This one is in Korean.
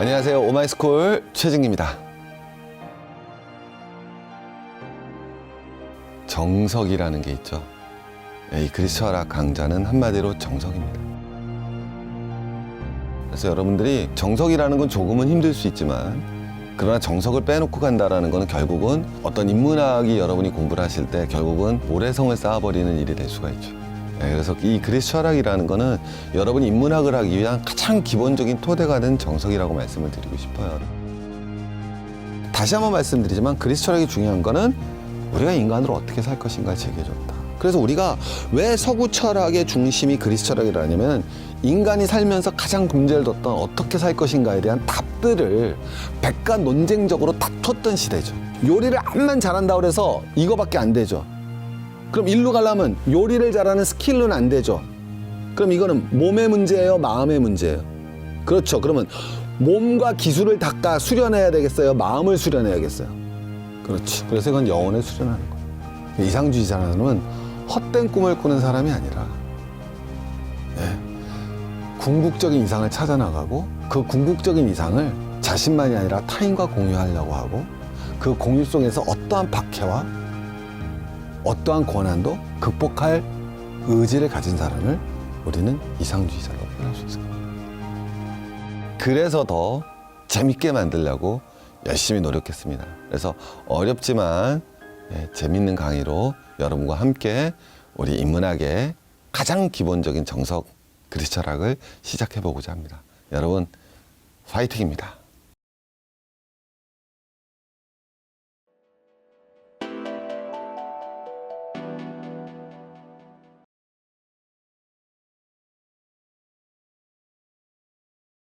안녕하세요. 오마이스쿨 최진입니다. 정석이라는 게 있죠. 이 그리스 철학 강좌는 한마디로 정석입니다. 그래서 여러분들이 정석이라는 건 조금은 힘들 수 있지만 그러나 정석을 빼놓고 간다라는 거는 결국은 어떤 인문학이 여러분이 공부를 하실 때 결국은 모래성을 쌓아버리는 일이 될 수가 있죠. 네, 그래서 이 그리스 철학이라는 거는 여러분이 인문학을 하기 위한 가장 기본적인 토대가 된 정석이라고 말씀을 드리고 싶어요. 다시 한번 말씀드리지만 그리스 철학이 중요한 거는 우리가 인간으로 어떻게 살 것인가를 제기해줬다. 그래서 우리가 왜 서구 철학의 중심이 그리스 철학이라냐면 인간이 살면서 가장 문제를 뒀던 어떻게 살 것인가에 대한 답들을 백간 논쟁적으로 다퉜던 시대죠. 요리를 암만 잘한다 그래서 이거밖에 안 되죠. 그럼 일로 가려면 요리를 잘하는 스킬로는 안 되죠. 그럼 이거는 몸의 문제예요, 마음의 문제예요. 그렇죠. 그러면 몸과 기술을 닦아 수련해야 되겠어요, 마음을 수련해야겠어요. 그렇죠. 그래서 이건 영혼을 수련하는 거예요. 이상주의자는 헛된 꿈을 꾸는 사람이 아니라 예, 궁극적인 이상을 찾아 나가고 그 궁극적인 이상을 자신만이 아니라 타인과 공유하려고 하고 그 공유 속에서 어떠한 박해와 어떠한 고난도 극복할 의지를 가진 사람을 우리는 이상주의자라고 표현할 수 있을 겁니다. 그래서 더 재밌게 만들려고 열심히 노력했습니다. 그래서 어렵지만 예, 재밌는 강의로 여러분과 함께 우리 인문학의 가장 기본적인 정석 그리스 철학을 시작해 보고자 합니다. 여러분 파이팅입니다.